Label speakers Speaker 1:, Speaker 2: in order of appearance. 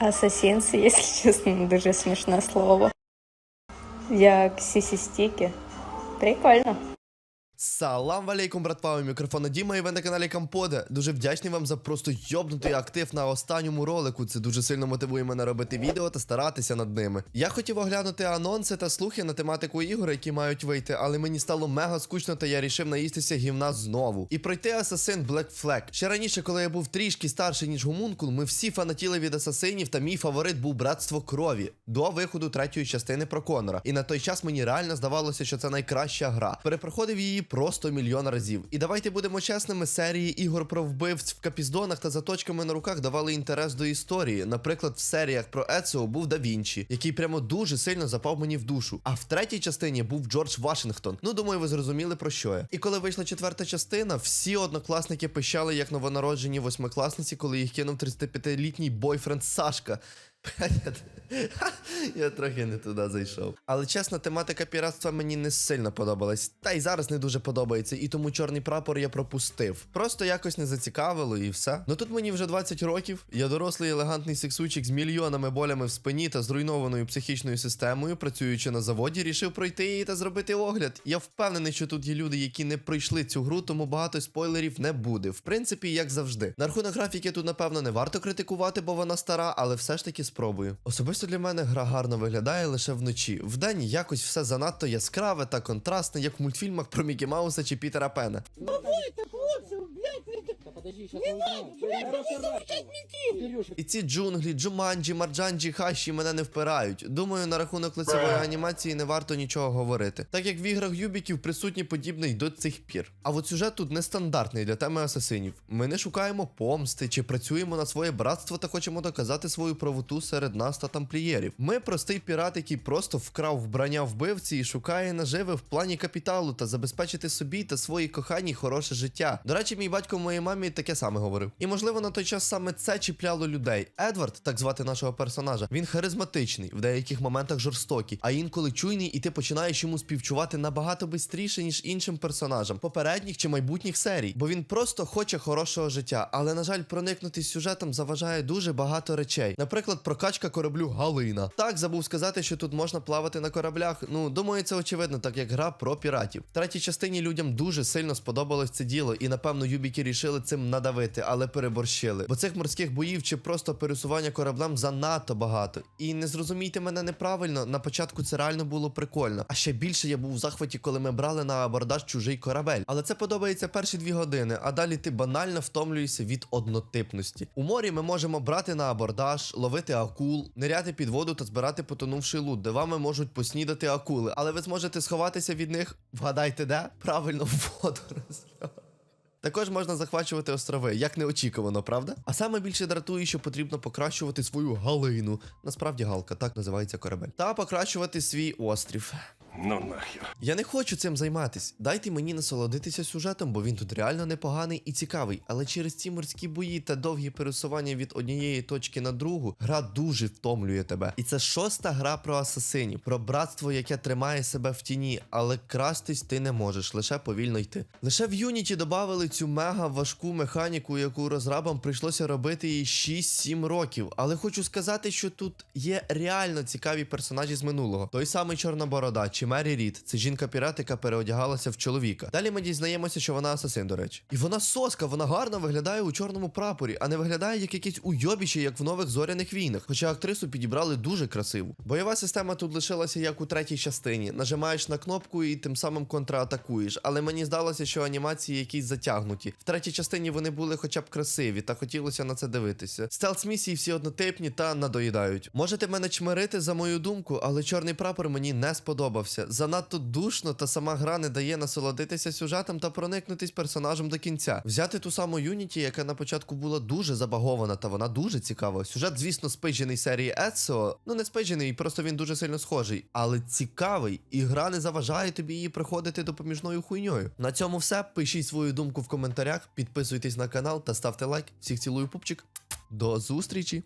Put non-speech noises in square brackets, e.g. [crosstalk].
Speaker 1: Асасінс, [laughs] якщо чесно, дуже смішне слово. Як сісістіки. Прикольно.
Speaker 2: Салам алейкум, братва, у мікрофона Діма і ви на каналі Камподе. Дуже вдячний вам за просто йобнутий актив на останньому ролику. Це дуже сильно мотивує мене робити відео та старатися над ними. Я хотів оглянути анонси та слухи на тематику ігор, які мають вийти, але мені стало мега скучно, та я рішив наїстися гівна знову. І пройти Assassin Black Flag. Ще раніше, коли я був трішки старший, ніж гомункул, ми всі фанатіли від асасинів, та мій фаворит був братство крові до виходу третьої частини про Конора. І на той час мені реально здавалося, що це найкраща гра. Перепроходив її просто мільйон разів. І давайте будемо чесними, серії ігор про вбивць в капіздонах та заточками на руках давали інтерес до історії. Наприклад, в серіях про Еціо був Да Вінчі, який прямо дуже сильно запав мені в душу. А в третій частині був Джордж Вашингтон. Ну, думаю, ви зрозуміли про що я. І коли вийшла четверта частина, всі однокласники пищали як новонароджені восьмикласниці, коли їх кинув 35-літній бойфренд Сашка. [laughs] Я трохи не туди зайшов. Але чесно, тематика піратства мені не сильно подобалась. Та й зараз не дуже подобається, і тому чорний прапор я пропустив. Просто якось не зацікавило і все. Ну тут мені вже 20 років. Я дорослий елегантний сексучик з мільйонами болями в спині та зруйнованою психічною системою, працюючи на заводі, рішив пройти її та зробити огляд. Я впевнений, що тут є люди, які не пройшли цю гру, тому багато спойлерів не буде. В принципі, як завжди. На рахунок графіки тут, напевно, не варто критикувати, бо вона стара, але все ж таки спробую. Особисто для мене гра гарно виглядає лише вночі. Вдень якось все занадто яскраве та контрастне, як в мультфільмах про Мікі Мауса чи Пітера Пена.
Speaker 3: Да подожди, сейчас не надо. Кирюша,
Speaker 2: І ці джунглі, джуманджі, марджанджі, хащі мене не впирають. Думаю, на рахунок лицевої анімації не варто нічого говорити, так як в іграх Юбіків присутній подібний до цих пір. А от сюжет тут нестандартний для теми асасинів. Ми не шукаємо помсти чи працюємо на своє братство та хочемо доказати свою правоту серед нас та тамплієрів. Ми простий пірат, який просто вкрав вбрання вбивці і шукає наживи в плані капіталу та забезпечити собі та своїй коханій хороше життя. До речі, мій батько моїй мамі таке саме говорив. І можливо на той час саме це чіпляло людей. Едвард, так звати нашого персонажа, він харизматичний, в деяких моментах жорстокий, а інколи чуйний, і ти починаєш йому співчувати набагато бистріше, ніж іншим персонажам, попередніх чи майбутніх серій. Бо він просто хоче хорошого життя, але на жаль, проникнути сюжетом заважає дуже багато речей. Наприклад, прокачка кораблю Галина. Так забув сказати, що тут можна плавати на кораблях. Ну думаю, це очевидно, так як гра про піратів. В третій частині людям дуже сильно сподобалось це діло, і напевно юбіки рішили цим надавити, але переборщили. Бо цих морських боїв чи просто пересування кораблем занадто багато. І не зрозумійте мене неправильно. На початку це реально було прикольно. А ще більше я був у захваті, коли ми брали на абордаж чужий корабель. Але це подобається перші дві години, а далі ти банально втомлюєшся від однотипності. У морі ми можемо брати на абордаж, ловити акул, ниряти під воду та збирати потонувший лут, де вами можуть поснідати акули. Але ви зможете сховатися від них. Вгадайте, де? Правильно, в воду [laughs] розльот. Також можна захвачувати острови, як неочікувано, правда? А саме більше дратує, що потрібно покращувати свою галину. Насправді галка, так називається корабель. Та покращувати свій острів.
Speaker 4: Ну нахер.
Speaker 2: Я не хочу цим займатись. Дайте мені насолодитися сюжетом, бо він тут реально непоганий і цікавий. Але через ці морські бої та довгі пересування від однієї точки на другу, гра дуже втомлює тебе. І це шоста гра про асасинів, про братство, яке тримає себе в тіні, але крастись ти не можеш, лише повільно йти. Лише в Юніті додали цю мега важку механіку, яку розрабам прийшлося робити їй 6-7 років. Але хочу сказати, що тут є реально цікаві персонажі з минулого. Той самий Чорноборода чи Мері Рід. Це жінка-пірат, яка переодягалася в чоловіка. Далі ми дізнаємося, що вона асасин, до речі. І вона соска, вона гарно виглядає у чорному прапорі, а не виглядає як якесь уйобіще, як в нових зоряних війнах. Хоча актрису підібрали дуже красиву. Бойова система тут лишилася як у третій частині. Нажимаєш на кнопку і тим самим контратакуєш. Але мені здалося, що анімації якісь затягнуті. В третій частині вони були хоча б красиві, та хотілося на це дивитися. Стелс місії всі однотипні та надоїдають. Можете мене чмирити за мою думку, але чорний прапор мені не сподобався. Занадто душно, та сама гра не дає насолодитися сюжетом та проникнутись персонажем до кінця. Взяти ту саму Юніті, яка на початку була дуже забагована, та вона дуже цікава. Сюжет, звісно, спиджений серії Ецо. Ну не спиджений, просто він дуже сильно схожий, але цікавий, і гра не заважає тобі її проходити допоміжною хуйньою. На цьому все. Пишіть свою думку в коментарях, підписуйтесь на канал та ставте лайк. Всіх цілую пупчик. До зустрічі!